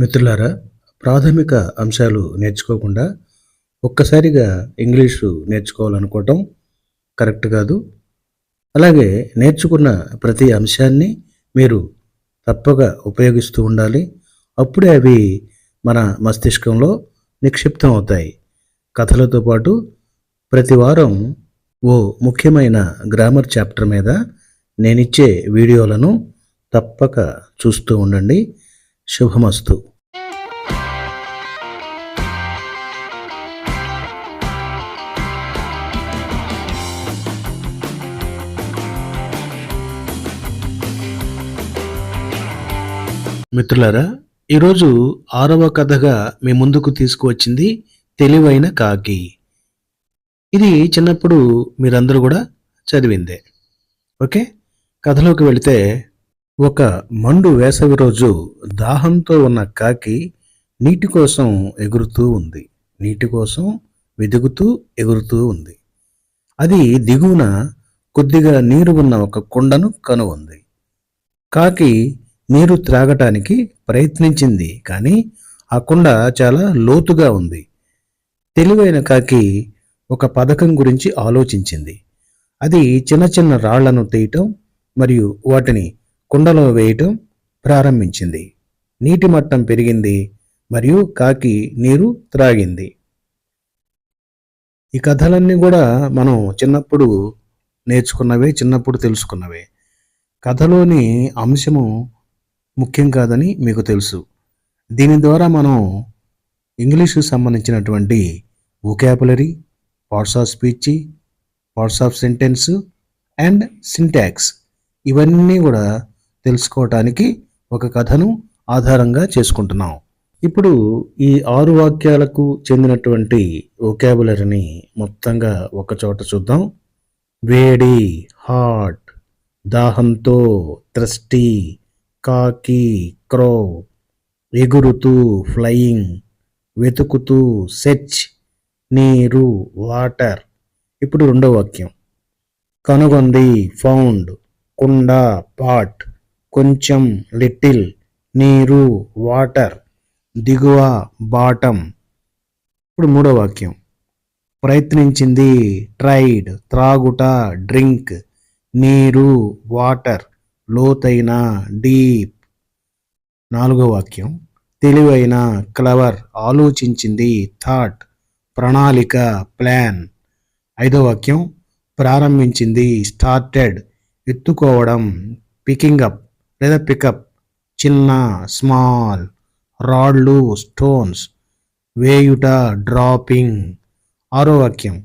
మిత్రులారా ప్రాథమిక అంశాలు నేర్చుకోకుండా ఒక్కసారిగా ఇంగ్లీషు నేర్చుకోవాలనుకోవటం కరెక్ట్ కాదు. అలాగే నేర్చుకున్న ప్రతి అంశాన్ని మీరు తప్పక ఉపయోగిస్తూ ఉండాలి. అప్పుడే అవి మన మస్తిష్కంలో నిక్షిప్తం అవుతాయి. కథలతో పాటు ప్రతి వారం ఓ ముఖ్యమైన గ్రామర్ చాప్టర్ మీద నేనిచ్చే వీడియోలను తప్పక చూస్తూ ఉండండి. శుభమస్తు. మిత్రులారా ఈరోజు ఆరవ కథగా మీ ముందుకు తీసుకువచ్చింది తెలివైన కాకి. ఇది చిన్నప్పుడు మీరందరూ కూడా చదివిందే. ఓకే? కథలోకి వెళితే ఒక మండు వేసవి రోజు దాహంతో ఉన్న కాకి నీటి కోసం ఎగురుతూ ఉంది. నీటి కోసం వెదుగుతూ ఎగురుతూ ఉంది. అది దిగువన కొద్దిగా నీరు ఉన్న ఒక కుండను కనుగొంది. కాకి నీరు త్రాగటానికి ప్రయత్నించింది కానీ ఆ కుండ చాలా లోతుగా ఉంది. తెలివైన కాకి ఒక పథకం గురించి ఆలోచించింది. అది చిన్న చిన్న రాళ్ళను తీయటం మరియు వాటిని కుండలో వేయటం ప్రారంభించింది. నీటి మట్టం పెరిగింది మరియు కాకి నీరు త్రాగింది. ఈ కథలన్నీ కూడా మనం చిన్నప్పుడు నేర్చుకున్నవే చిన్నప్పుడు తెలుసుకున్నవే. కథలోని అంశము ముఖ్యం కాదని మీకు తెలుసు. దీని ద్వారా మనం ఇంగ్లీషుకు సంబంధించినటువంటి vocabulary parts of speech parts of sentence and syntax ఇవన్నీ కూడా తెలుసుకోవటానికి ఒక కథను ఆధారంగా చేసుకుంటున్నాం. ఇప్పుడు ఈ ఆరు వాక్యాలకు చెందినటువంటి వొకాబులరీని మొత్తంగా ఒకచోట చూద్దాం. వేడి హాట్ దాహంతో త్రస్టి కాకి క్రో ఎగురుతూ ఫ్లయింగ్ వెతుకుతూ సెచ్ నీరు వాటర్ ఇప్పుడు రెండో వాక్యం. కనుగొంది ఫౌండ్ కుండ పాట్ కొంచెం లిటిల్ నీరు వాటర్ దిగువ బాటం. ఇప్పుడు మూడో వాక్యం. ప్రయత్నించింది ట్రైడ్ త్రాగుట డ్రింక్ నీరు వాటర్ లోతైన డీప్. నాలుగో వాక్యం. తెలివైన క్లవర్ ఆలోచించింది థాట్ ప్రణాళిక ప్లాన్. ఐదో వాక్యం. ప్రారంభించింది స్టార్టెడ్ ఎత్తుకోవడం పికింగ్ అప్. లేదా పికప్ చిన్న స్మాల్ రాడ్లు స్టోన్స్ వేయుట డ్రాపింగ్ ఆరో వాక్యం.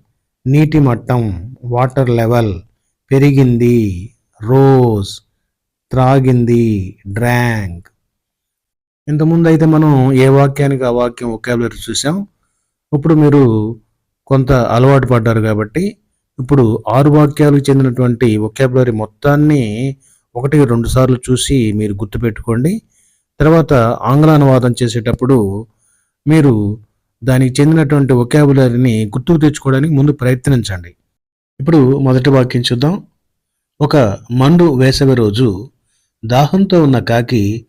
నీటి మట్టం వాటర్ లెవెల్ పెరిగింది రోజ్ త్రాగింది డ్రాంక్ ఇంతకుముందు అయితే మనం ఏ వాక్యానికి ఆ వాక్యం ఒకాబులరీ చూసాం. ఇప్పుడు మీరు కొంత అలవాటు పడ్డారు కాబట్టి ఇప్పుడు ఆరు వాక్యాలకు చెందినటువంటి ఒకాబులరీ మొత్తాన్ని ఒకటి రెండు సార్లు చూసి మీరు గుర్తుపెట్టుకోండి. తర్వాత ఆంగ్ల అనువాదం చేసేటప్పుడు మీరు దానికి చెందినటువంటి ఒకాబులరీని గుర్తుకు తెచ్చుకోవడానికి ముందు ప్రయత్నించండి. ఇప్పుడు మొదటి వాక్యం చూద్దాం. ఒక మండు వేసవి రోజు దాహంతో ఉన్న కాకి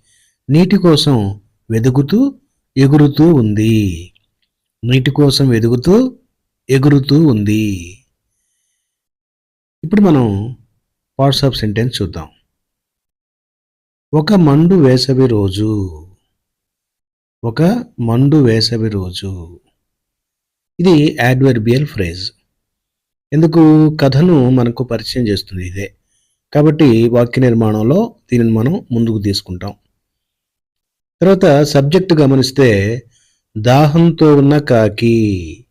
నీటి కోసం వెదుగుతూ ఎగురుతూ ఉంది. నీటి కోసం వెదుగుతూ ఎగురుతూ ఉంది. ఇప్పుడు మనం పార్ట్స్ ఆఫ్ సెంటెన్స్ చూద్దాం. ఒక మండు వేసవి రోజు. ఒక మండు వేసవి రోజు. ఇది యాడ్వర్బియల్ ఫ్రేజ్ ఎందుకు? కథను మనకు పరిచయం చేస్తుంది ఇదే. కాబట్టి వాక్య నిర్మాణంలో దీనిని మనం ముందుకు తీసుకుంటాం. తర్వాత సబ్జెక్ట్ గమనిస్తే దాహంతో ఉన్న కాకి.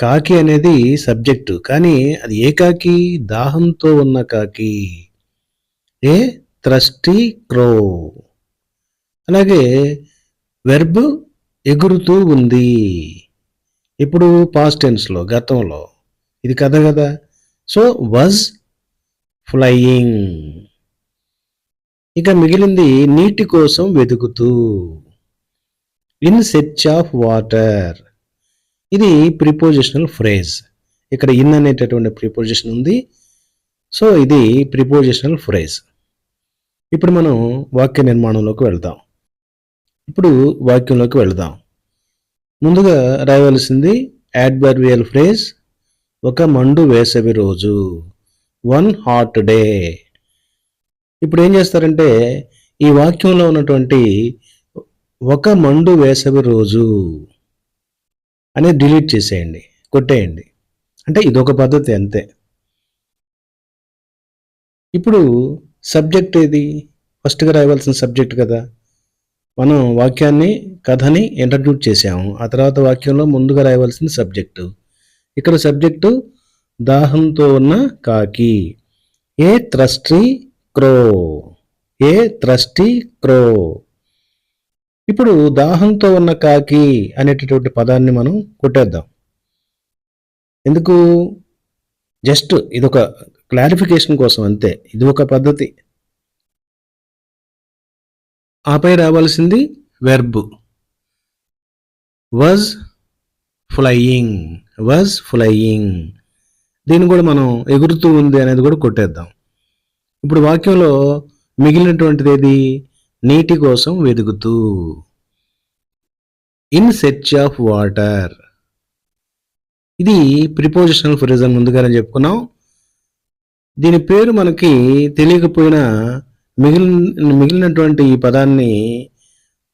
కాకి అనేది సబ్జెక్టు కానీ అది ఏ కాకి? దాహంతో ఉన్న కాకి. ఏ? త్రస్టీ క్రో. అలాగే వెర్బ్ ఎగురుతూ ఉంది. ఇప్పుడు పాస్ట్ టెన్స్లో గతంలో. ఇది కథ కదా? సో వజ్ ఫ్లయింగ్ ఇక మిగిలింది నీటి కోసం వెతుకుతూ. ఇన్ సెర్చ్ ఆఫ్ వాటర్ ఇది ప్రిపోజిషనల్ ఫ్రేజ్ ఇక్కడ ఇన్ అనేటటువంటి ప్రిపోజిషన్ ఉంది. సో ఇది ప్రిపోజిషనల్ ఫ్రేజ్ ఇప్పుడు మనం వాక్య నిర్మాణంలోకి వెళ్దాం. ఇప్పుడు వాక్యంలోకి వెళదాం. ముందుగా రాయవలసింది యాడ్బర్వియల్ ఫ్రేజ్ ఒక మండు వేసవి రోజు వన్ హాట్ డే ఇప్పుడు ఏం చేస్తారంటే ఈ వాక్యంలో ఉన్నటువంటి ఒక మండు వేసవి రోజు అనేది డిలీట్ చేసేయండి కొట్టేయండి. అంటే ఇదొక పద్ధతి అంతే. ఇప్పుడు సబ్జెక్ట్ ఏది? ఫస్ట్గా రాయవలసిన సబ్జెక్ట్ కదా. మనం వాక్యాన్ని కథని ఇంట్రడ్యూట్ చేసాము ఆ తర్వాత వాక్యంలో ముందుగా రాయవలసిన సబ్జెక్టు. ఇక్కడ సబ్జెక్టు దాహంతో ఉన్న కాకి. A thirsty crow. A thirsty crow. ఇప్పుడు దాహంతో ఉన్న కాకి అనేటటువంటి పదాన్ని మనం కొట్టేద్దాం. ఎందుకు? జస్ట్ ఇదొక క్లారిఫికేషన్ కోసం అంతే. ఇది ఒక పద్ధతి. ఆపై రావాల్సింది verb was flying was flying దీన్ని కూడా మనం ఎగురుతూ ఉంది అనేది కూడా కొట్టేద్దాం. ఇప్పుడు వాక్యంలో మిగిలినటువంటిది ఏది? నీటి కోసం వెతుకుతూ. ఇన్ సెర్చ్ ఆఫ్ వాటర్ ఇది ప్రిపోజిషనల్ ఫ్రిజన్ ముందుగానే చెప్పుకున్నాం. దీని పేరు మనకి తెలియకపోయినా మిగిలిన మిగిలినటువంటి ఈ పదాన్ని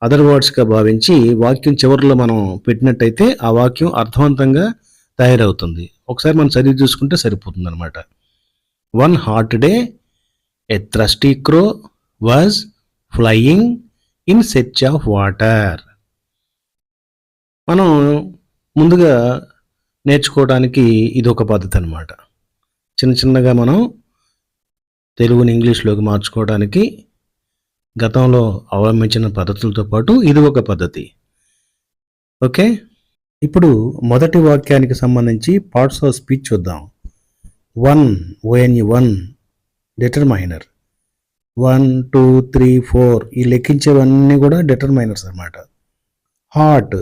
అదర్ వర్డ్స్గా భావించి వాక్యం చివరిలో మనం పెట్టినట్టయితే ఆ వాక్యం అర్థవంతంగా తయారవుతుంది. ఒకసారి మనం చదివి చూసుకుంటే సరిపోతుంది అనమాట one hot day a thirsty crow was flying in search of water మనం ముందుగా నేర్చుకోవడానికి ఇది ఒక పద్ధతి అనమాట చిన్న చిన్నగా మనం తెలుగుని ఇంగ్లీష్లోకి మార్చుకోవడానికి గతంలో అవలంబించిన పద్ధతులతో పాటు ఇది ఒక పద్ధతి. ఓకే? ఇప్పుడు మొదటి వాక్యానికి సంబంధించి పార్ట్స్ ఆఫ్ స్పీచ్ చూద్దాం. One O N E one determiner one two three four ఈ లెక్కించేవన్నీ కూడా డిటర్మైనర్స్ అనమాట హార్ట్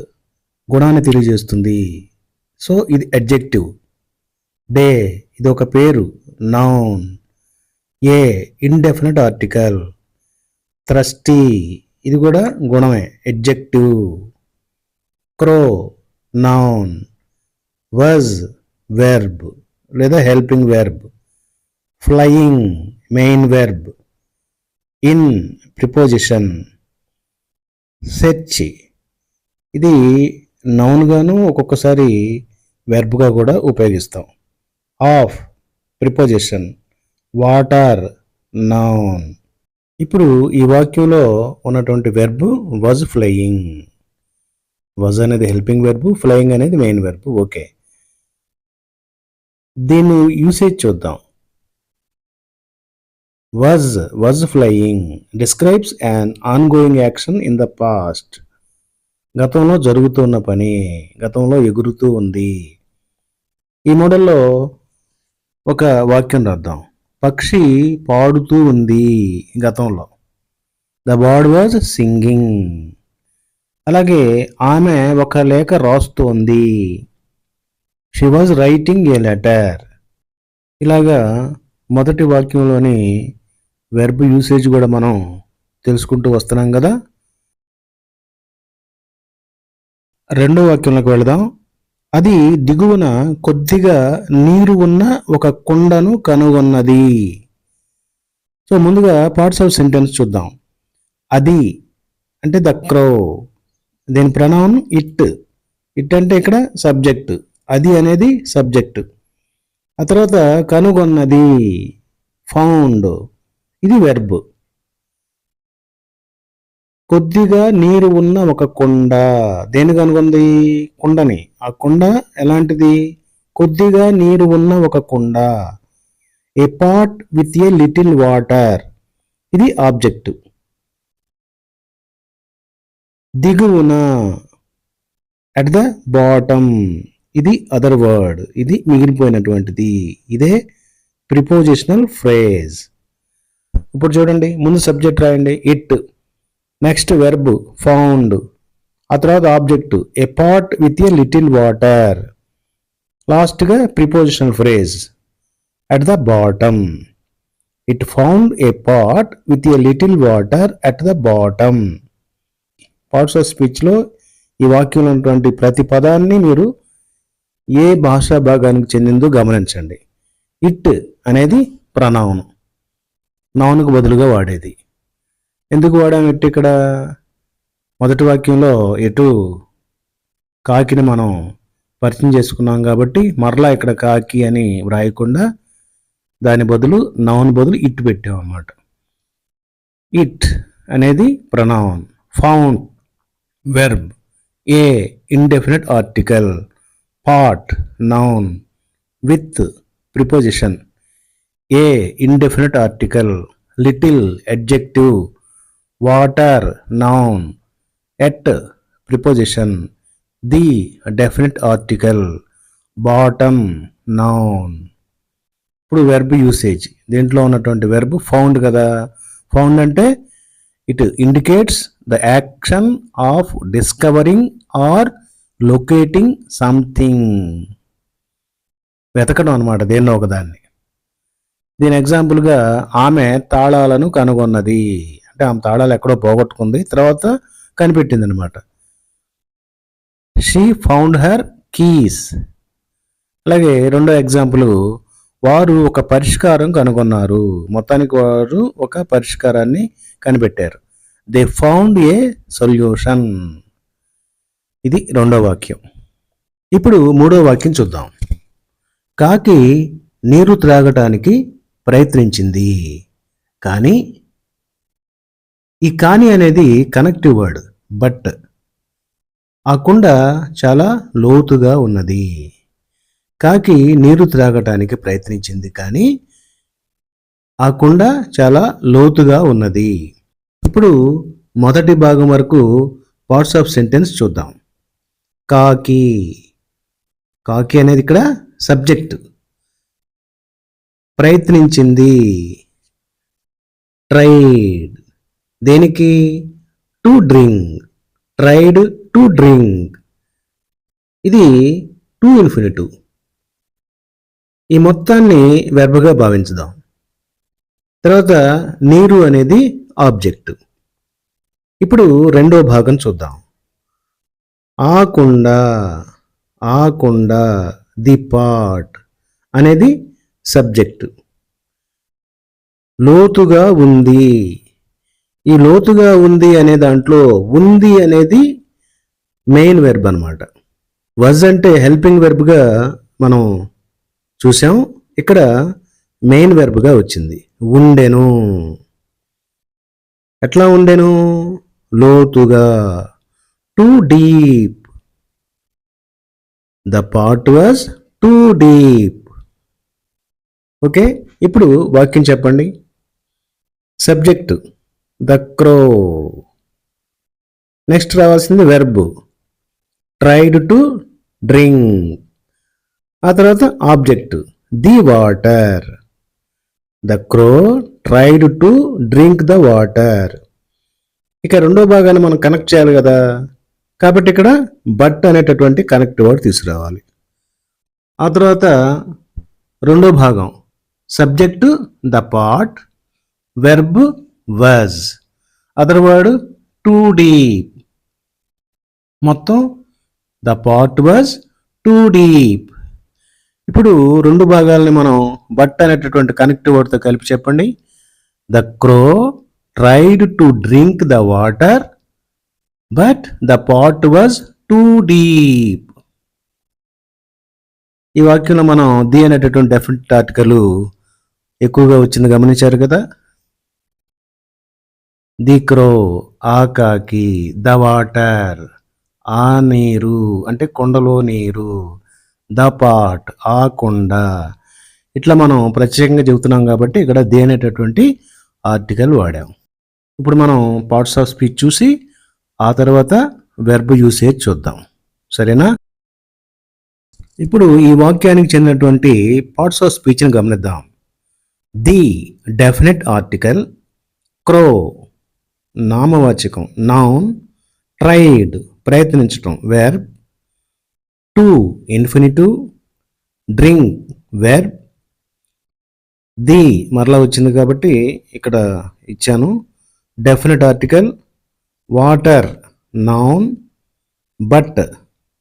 గుణాన్ని తెలియజేస్తుంది. సో ఇది అడ్జెక్టివ్. డే ఇది ఒక పేరు noun a indefinite article thirsty ఇది కూడా గుణమే adjective crow noun was verb లేదా helping verb flying main verb in preposition search ఇది నౌన్గాను ఒక్కొక్కసారి వెర్బ్గా కూడా ఉపయోగిస్తాం. Of preposition. Water noun. ఇప్పుడు ఈ వాక్యంలో ఉన్నటువంటి వెర్బ్ వజ్ ఫ్లయింగ్ వజ్ అనేది హెల్పింగ్ వెర్బ్ ఫ్లయింగ్ అనేది మెయిన్ వెర్బ్ ఓకే దీన్ని యూసేజ్ చూద్దాం. Was was flying describes an ongoing action in the past గతంలో జరుగుతున్న పని గతంలో ఎగురుతూ ఉంది. ఈ మోడల్లో ఒక వాక్యం రాద్దాం. పక్షి పాడుతూ ఉంది గతంలో. ద బర్డ్ వాజ్ సింగింగ్ అలాగే ఆమె ఒక లేఖ రాస్తోంది. She was writing a letter ఇలాగా మొదటి వాక్యంలోని వెర్బ్ యూసేజ్ కూడా మనం తెలుసుకుంటూ వస్తున్నాం కదా. రెండో వాక్యంలోకి వెళదాం. అది దిగువన కొద్దిగా నీరు ఉన్న ఒక కుండను కనుగొన్నది. సో ముందుగా పార్ట్స్ ఆఫ్ సెంటెన్స్ చూద్దాం. అది అంటే ద క్రో దీని ప్రణామం ఇట్ ఇట్ అంటే ఇక్కడ సబ్జెక్ట్ అది అనేది సబ్జెక్ట్ ఆ తర్వాత కనుగొన్నది. ఫౌండ్ ఇది వెర్బ్ కొద్దిగా నీరు ఉన్న ఒక కొండ. దేని కనుగొంది కుండని. ఆ కుండ ఎలాంటిది? కొద్దిగా నీరు ఉన్న ఒక కుండ. A pot with a little water ఇది ఆబ్జెక్ట్. దిగువన. అట్ ద బాటమ్ ఇది అదర్ వర్డ్ ఇది మిగిలిపోయినటువంటిది. ఇదే ప్రిపోజిషనల్ ఫ్రేజ్ ఇప్పుడు చూడండి. ముందు సబ్జెక్ట్ రాయండి. ఇట్ నెక్స్ట్ వెర్బ్ ఫౌండ్ ఆ తర్వాత object a pot with a little water లాస్ట్గా prepositional phrase at the bottom it found a pot with a little water at the bottom parts of స్పీచ్లో ఈ వాక్యంలో ఉన్నటువంటి ప్రతి పదాన్ని మీరు ఏ భాషా భాగానికి చెందిందో గమనించండి. ఇట్ అనేది ప్రనౌన్ నౌన్కు బదులుగా వాడేది. ఎందుకు వాడాము ఇక్కడ? మొదటి వాక్యంలో ఎటు కాకిని మనం పరిచయం చేసుకున్నాం కాబట్టి మరలా ఇక్కడ కాకి అని వ్రాయకుండా దాని బదులు నౌన్ బదులు ఇట్ పెట్టామన్నమాట ఇట్ అనేది pronoun found verb a indefinite article part noun with preposition a indefinite article little adjective water noun at preposition the definite article bottom noun ఇప్పుడు వెర్బ్ యూసేజ్ దీంట్లో ఉన్నటువంటి వెర్బ్ ఫౌండ్ కదా. Found అంటే it indicates the action of discovering or locating something వెతకడం అనమాట దేన్నో ఒకదాన్ని. దీని ఎగ్జాంపుల్గా ఆమె తాళాలను కనుగొన్నది. అంటే ఆమె తాళాలు ఎక్కడో పోగొట్టుకుంది. తర్వాత కనిపెట్టింది అనమాట షీ ఫౌండ్ హర్ కీస్ అలాగే రెండో ఎగ్జాంపుల్. వారు ఒక పరిష్కారం కనుగొన్నారు. మొత్తానికి వారు ఒక పరిష్కారాన్ని కనిపెట్టారు. దే ఫౌండ్ ఏ సొల్యూషన్ ఇది రెండో వాక్యం. ఇప్పుడు మూడో వాక్యం చూద్దాం. కాకి నీరు త్రాగటానికి ప్రయత్నించింది. కానీ ఈ కాని అనేది కనెక్టివ్ వర్డ్ బట్ ఆ కుండ చాలా లోతుగా ఉన్నది. కాకి నీరు త్రాగటానికి ప్రయత్నించింది కానీ ఆ కుండ చాలా లోతుగా ఉన్నది. ఇప్పుడు మొదటి భాగం వరకు పార్ట్స్ ఆఫ్ సెంటెన్స్ చూద్దాం. కాకి. కాకి అనేది ఇక్కడ సబ్జెక్ట్ ప్రయత్నించింది. ట్రైడ్ దేనికి? To drink. Tried to drink. ఇది టు ఇన్ఫినిటివ్ ఈ మొత్తాన్ని వెర్బగా భావించుదాం. తర్వాత నీరు అనేది ఆబ్జెక్ట్. ఇప్పుడు రెండో భాగం చూద్దాం. ఆకుండా ఆకుండా ది పాట్ అనేది సబ్జెక్టు లోతుగా ఉంది. ఈ లోతుగా ఉంది అనే దాంట్లో ఉంది అనేది మెయిన్ వెర్బ్ అనమాట వజ్ అంటే హెల్పింగ్ వెర్బ్గా మనం చూసాం. ఇక్కడ మెయిన్ వెర్బ్గా వచ్చింది. ఉండెను. ఎట్లా ఉండెను? లోతుగా. Too deep the part was too deep okay? ఇప్పుడు వాక్యం చెప్పండి. Subject the crow. నెక్స్ట్ రావాల్సింది వెర్బ్ ట్రైడ్ టు డ్రింక్ ఆ తర్వాత object the water the crow tried to drink the water ఇక రెండో భాగాన్ని మనం కనెక్ట్ చేయాలి కదా. కాబట్టి ఇక్కడ బట్ అనేటటువంటి కనెక్ట్ వర్డ్ తీసుకురావాలి. ఆ తర్వాత రెండో భాగం. Subject the pot verb was other word too deep మొత్తం the pot was too deep ఇప్పుడు రెండు భాగాలని మనం బట్ అనేటటువంటి కనెక్ట్ వర్డ్తో కలిపి చెప్పండి. The crow tried to drink the water but the pot was too deep ఈ వాక్యంలో మనం ది అనేటటువంటి డెఫినెట్ ఆర్టికల్ ఎక్కువగా వచ్చింది గమనించారు కదా? ది క్రో ఆకాకి ద వాటర్ ఆ నీరు అంటే కొండలో నీరు ద పాట్ ఆ కొండ. ఇట్లా మనం ప్రత్యేకంగా చెబుతున్నాం కాబట్టి ఇక్కడ ది అనేటటువంటి ఆర్టికల్ వాడాం. ఇప్పుడు మనం పార్ట్స్ ఆఫ్ స్పీచ్ చూసి ఆ తర్వాత వెర్బ్ యూసేజ్ చూద్దాం. సరేనా? ఇప్పుడు ఈ వాక్యానికి చెందినటువంటి పార్ట్స్ ఆఫ్ స్పీచ్ని గమనిద్దాం. ది డెఫినెట్ ఆర్టికల్ క్రో నామవాచకం noun tried ప్రయత్నించటం verb to infinitive drink verb the మరలా వచ్చింది కాబట్టి ఇక్కడ ఇచ్చాను. Definite article water noun but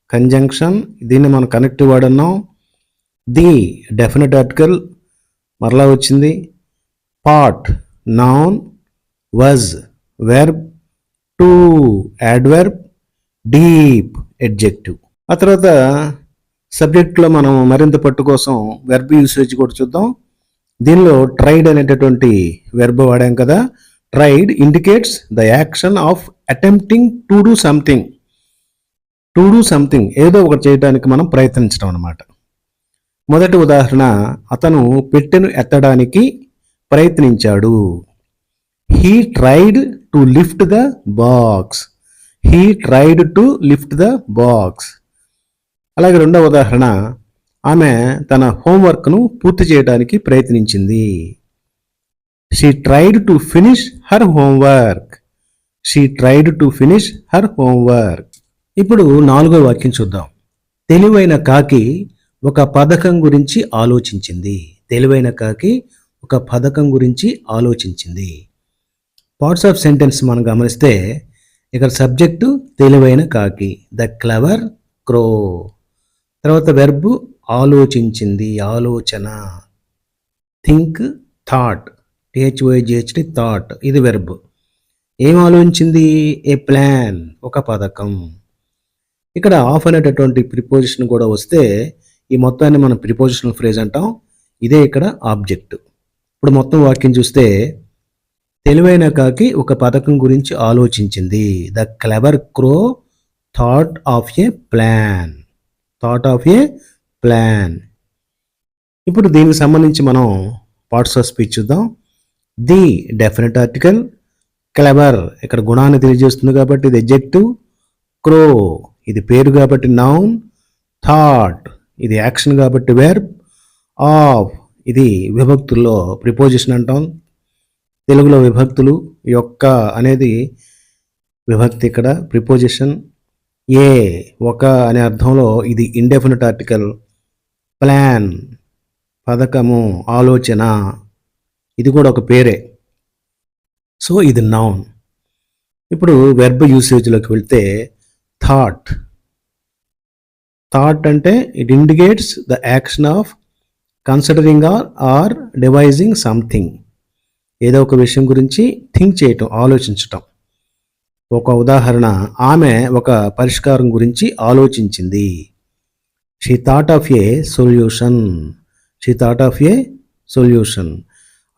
conjunction దీన్ని మనం కనెక్టివ్ వర్డ్ అన్నాం ది డెఫినెట్ ఆర్టికల్ మరలా వచ్చింది. Pot noun was verb to adverb deep adjective ఆ తర్వాత సబ్జెక్ట్లో మనం మరింత పట్టు కోసం వెర్బ్ యూసేజ్ కూడా చూద్దాం. దీనిలో ట్రైడ్ అనేటటువంటి వెర్బ్ వాడాం కదా. Tried indicates the action of attempting to do something to do something ఏదో ఒకటి చేయడానికి మనం ప్రయత్నించడం అనమాట మొదటి ఉదాహరణ అతను పెట్టెను ఎత్తడానికి ప్రయత్నించాడు. He tried to lift the box he tried to lift the box అలాగే రెండవ ఉదాహరణ ఆమె తన హోంవర్క్ను పూర్తి చేయడానికి ప్రయత్నించింది. She tried to finish her homework she tried to finish her homework ఇప్పుడు నాలుగో వాక్యం చూద్దాం. తెలివైన కాకి ఒక పథకం గురించి ఆలోచించింది. తెలివైన కాకి ఒక పథకం గురించి ఆలోచించింది. పార్ట్స్ ఆఫ్ సెంటెన్స్ మనం గమనిస్తే ఇక్కడ సబ్జెక్టు తెలివైన కాకి. ద క్లవర్ క్రో తర్వాత వెర్బు ఆలోచించింది ఆలోచన. Think thought T H O G H D thought ఇది వెర్బ్ ఏం ఆలోచించింది? ఏ ప్లాన్ ఒక పథకం. ఇక్కడ ఆఫ్ అనేటటువంటి ప్రిపోజిషన్ కూడా వస్తే ఈ మొత్తాన్ని మనం ప్రిపోజిషనల్ ఫ్రేజ్ అంటాం. ఇదే ఇక్కడ ఆబ్జెక్ట్ ఇప్పుడు మొత్తం వాక్యం చూస్తే తెలివైన కాకి ఒక పథకం గురించి ఆలోచించింది. The clever crow thought of a plan thought of a plan ఇప్పుడు దీనికి సంబంధించి మనం పార్ట్స్ ఆఫ్ స్పీచ్ చూద్దాం. ది డెఫినెట్ ఆర్టికల్ క్లెవర్ ఇక్కడ గుణాన్ని తెలియజేస్తుంది కాబట్టి ఇది ఎజెక్టివ్ క్రో ఇది పేరు కాబట్టి నౌన్ థాట్ ఇది యాక్షన్ కాబట్టి వెర్బ్ ఆఫ్ ఇది విభక్తుల్లో ప్రిపోజిషన్ అంటాం. తెలుగులో విభక్తులు యొక్క అనేది విభక్తి ఇక్కడ ప్రిపోజిషన్ ఏ ఒక అనే అర్థంలో ఇది ఇండెఫినెట్ ఆర్టికల్ ప్లాన్ పథకము ఆలోచన ఇది కూడా ఒక పేరే. సో ఇది నౌన్ ఇప్పుడు వెర్బ్ యూసేజ్లోకి వెళ్తే థాట్ థాట్ అంటే it indicates the action of considering or or devising something ఏదో ఒక విషయం గురించి థింక్ చేయటం ఆలోచించటం. ఒక ఉదాహరణ ఆమె ఒక పరిష్కారం గురించి ఆలోచించింది. She thought of a solution she thought of a solution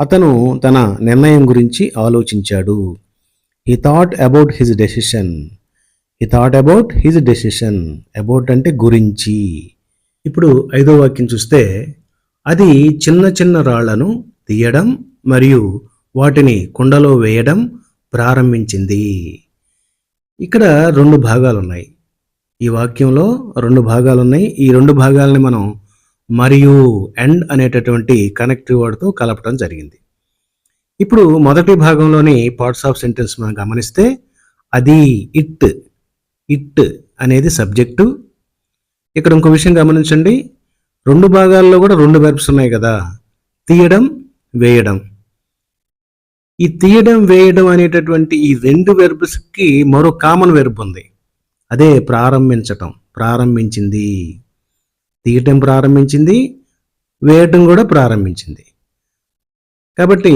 అతను తన నిర్ణయం గురించి ఆలోచించాడు. He thought about his decision he thought about his decision about అంటే గురించి. ఇప్పుడు ఐదో వాక్యం చూస్తే అది చిన్న చిన్న రాళ్ళను తీయడం మరియు వాటిని కుండలో వేయడం ప్రారంభించింది. ఇక్కడ రెండు భాగాలు ఉన్నాయి ఈ వాక్యంలో రెండు భాగాలు ఉన్నాయి ఈ రెండు భాగాలని మనం మరియు ఎండ్ అనేటటువంటి కనెక్టివ్ వర్డ్తో కలపడం జరిగింది. ఇప్పుడు మొదటి భాగంలోని పార్ట్స్ ఆఫ్ సెంటెన్స్ మనం గమనిస్తే అది ఇట్ ఇట్ అనేది సబ్జెక్టు. ఇక్కడ ఇంకో విషయం గమనించండి. రెండు భాగాల్లో కూడా రెండు వెర్బ్స్ ఉన్నాయి కదా. తీయడం వేయడం. ఈ తీయడం వేయడం అనేటటువంటి ఈ రెండు వెర్బ్స్కి మరో కామన్ వెర్బ్ ఉంది. అదే ప్రారంభించటం ప్రారంభించింది. తీయటం ప్రారంభించింది వేయటం కూడా ప్రారంభించింది. కాబట్టి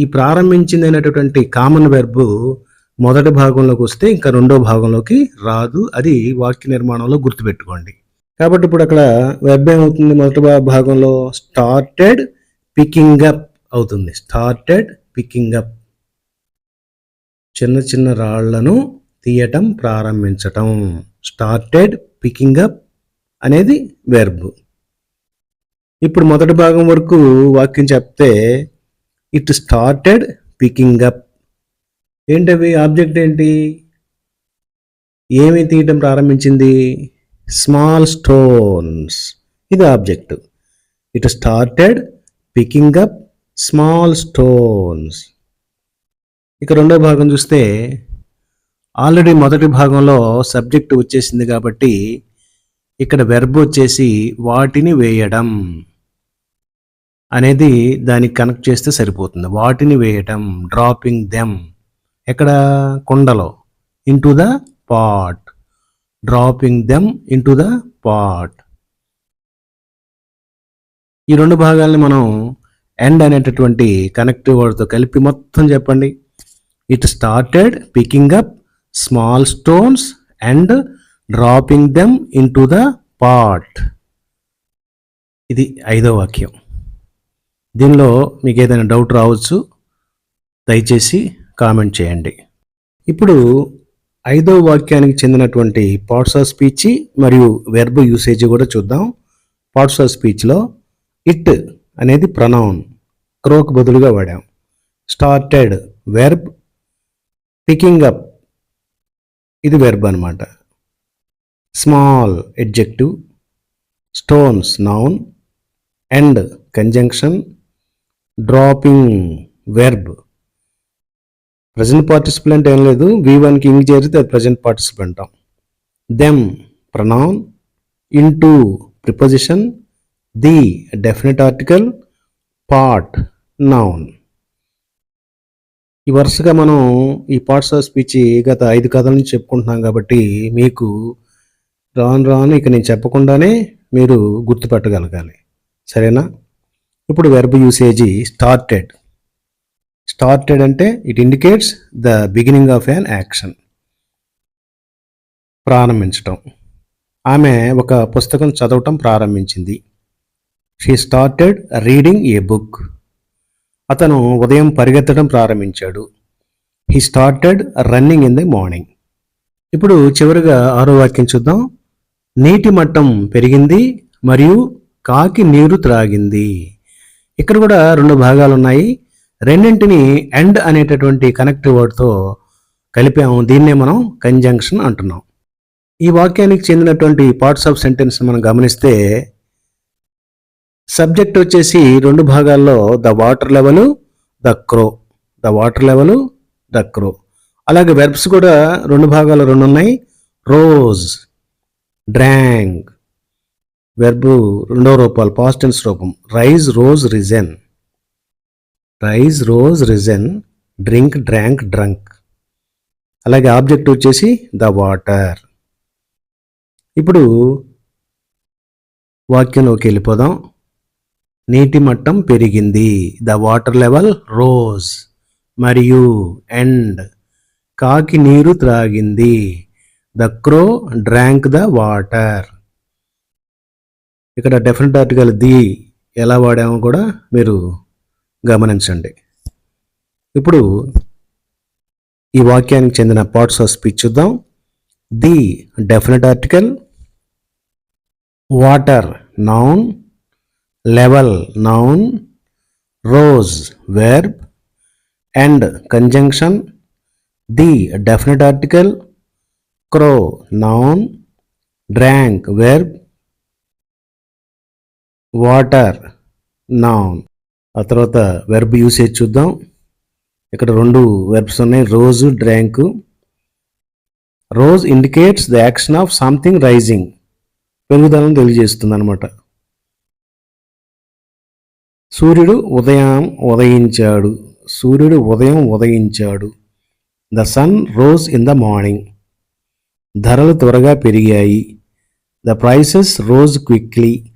ఈ ప్రారంభించింది అనేటటువంటి కామన్ వెర్బ్ మొదటి భాగంలోకి వస్తే ఇంకా రెండో భాగంలోకి రాదు. అది వాక్య నిర్మాణంలో గుర్తుపెట్టుకోండి. కాబట్టి ఇప్పుడు అక్కడ వెబ్ ఏమవుతుంది? మొదటి భాగంలో స్టార్టెడ్ పికింగ్ అప్ అవుతుంది. స్టార్టెడ్ పికింగ్ అప్ చిన్న చిన్న రాళ్ళను తీయటం ప్రారంభించటం. స్టార్టెడ్ పికింగ్ అప్ అనేది వెర్బ్ ఇప్పుడు మొదటి భాగం వరకు వాక్యం చెప్తే ఇట్ స్టార్టెడ్ పికింగ్ అప్ ఏంటవి? ఆబ్జెక్ట్ ఏంటి? ఏమి తీయటం ప్రారంభించింది? స్మాల్ స్టోన్స్ ఇది object it started picking up small stones. ఇక రెండో భాగం చూస్తే ఆల్రెడీ మొదటి భాగంలో సబ్జెక్ట్ వచ్చేసింది కాబట్టి ఇక్కడ వెర్బ్ వచ్చేసి వాటిని వేయడం అనేది దానికి కనెక్ట్ చేస్తే సరిపోతుంది. వాటిని వేయటం డ్రాపింగ్ దెమ్ ఎక్కడ? కొండలో. Into the pot dropping them into the pot ఈ రెండు భాగాల్ని మనం ఎండ్ అనేటటువంటి కనెక్టివ్ వర్డ్తో కలిపి మొత్తం చెప్పండి. It started picking up small stones and dropping them into the pot ఇది ఐదో వాక్యం. దీనిలో మీకు ఏదైనా డౌట్ రావచ్చు దయచేసి కామెంట్ చేయండి. ఇప్పుడు ఐదో వాక్యానికి చెందినటువంటి పార్ట్స్ ఆఫ్ స్పీచ్ మరియు వెర్బ్ యూసేజ్ కూడా చూద్దాం. పార్ట్స్ ఆఫ్ స్పీచ్లో ఇట్ అనేది ప్రనౌన్ క్రోక్ బదులుగా వాడాం. స్టార్టెడ్ వెర్బ్ పికింగ్ అప్ ఇది వెర్బ్ అనమాట small adjective stones noun and conjunction dropping verb present participle అంటే ఏం లేదు వి వన్కి ఇంగ్ చేరితే అది ప్రజెంట్ పార్టిసిపల్ అంటాం. Them pronoun into preposition the definite article part noun. ఈ వరుసగా మనం ఈ పార్ట్స్ ఆఫ్ స్పీచ్ గత ఐదు కథల నుంచి చెప్పుకుంటున్నాం కాబట్టి మీకు రాను రాను ఇక నేను చెప్పకుండానే మీరు గుర్తుపెట్టగలగాలి. సరేనా? ఇప్పుడు వెర్బ్ యూసేజీ స్టార్టెడ్ స్టార్టెడ్ అంటే it indicates the beginning of an action ప్రారంభించటం. ఆమె ఒక పుస్తకం చదవటం ప్రారంభించింది. She started reading a book అతను ఉదయం పరిగెత్తడం ప్రారంభించాడు. He started running in the morning ఇప్పుడు చివరిగా ఆరో వాక్యం చూద్దాం. నీటి మట్టం పెరిగింది మరియు కాకి నీరు త్రాగింది. ఇక్కడ కూడా రెండు భాగాలు ఉన్నాయి. రెండింటిని ఎండ్ అనేటటువంటి కనెక్టివ్ వర్డ్తో కలిపాము. దీన్నే మనం కంజంక్షన్ అంటున్నాం. ఈ వాక్యానికి చెందినటువంటి పార్ట్స్ ఆఫ్ సెంటెన్స్ మనం గమనిస్తే సబ్జెక్ట్ వచ్చేసి రెండు భాగాల్లో the water level the crow. The water level the crow. అలాగే వెర్బ్స్ కూడా రెండు భాగాలు రెండు ఉన్నాయి. రోజ్ డ్రాంగ్. వెర్బ్ రెండో రూపాలు పాస్టెన్స్ రూపం. Rise rose risen. Rise rose risen. Drink drank drunk. అలాగే ఆబ్జెక్ట్ వచ్చేసి ద వాటర్. ఇప్పుడు వాక్యంలోకి వెళ్ళిపోదాం. నీటి మట్టం పెరిగింది. ద వాటర్ లెవెల్ రోజ్ మరియు ఎండ్ కాకి నీరు త్రాగింది. The crow drank the water ఇక్కడ డెఫినెట్ ఆర్టికల్ ది ఎలా వాడామో కూడా మీరు గమనించండి. ఇప్పుడు ఈ వాక్యానికి చెందిన పార్ట్స్ ఆఫ్ స్పీచ్ చూద్దాం. The definite article water noun level noun rose verb and conjunction the definite article crow noun drank verb water noun ఆ తర్వాత వెర్బ్ యూసేజ్ చూద్దాం. ఇక్కడ రెండు వెర్బ్స్ ఉన్నాయి rose drank rose indicates the action of something rising పెరుగుదలను తెలియజేస్తుంది అనమాట సూర్యుడు ఉదయం ఉదయించాడు. సూర్యుడు ఉదయం ఉదయించాడు. The sun rose in the morning ధరలు త్వరగా పెరిగాయి. ద ప్రైసెస్ రోజ్ క్విక్లీ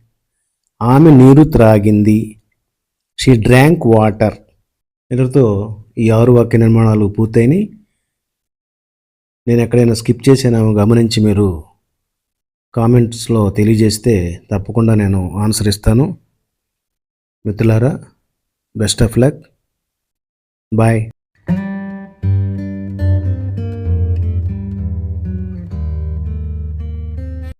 ఆమె నీరు త్రాగింది. షీ డ్రాంక్ వాటర్ ఇతరుతో ఈ ఆరు వాక్య నిర్మాణాలు పూర్తయినాయి. నేను ఎక్కడైనా స్కిప్ చేసానేమో గమనించి మీరు కామెంట్స్లో తెలియజేస్తే తప్పకుండా నేను ఆన్సర్ ఇస్తాను. మిత్రులారా బెస్ట్ ఆఫ్ లక్ బాయ్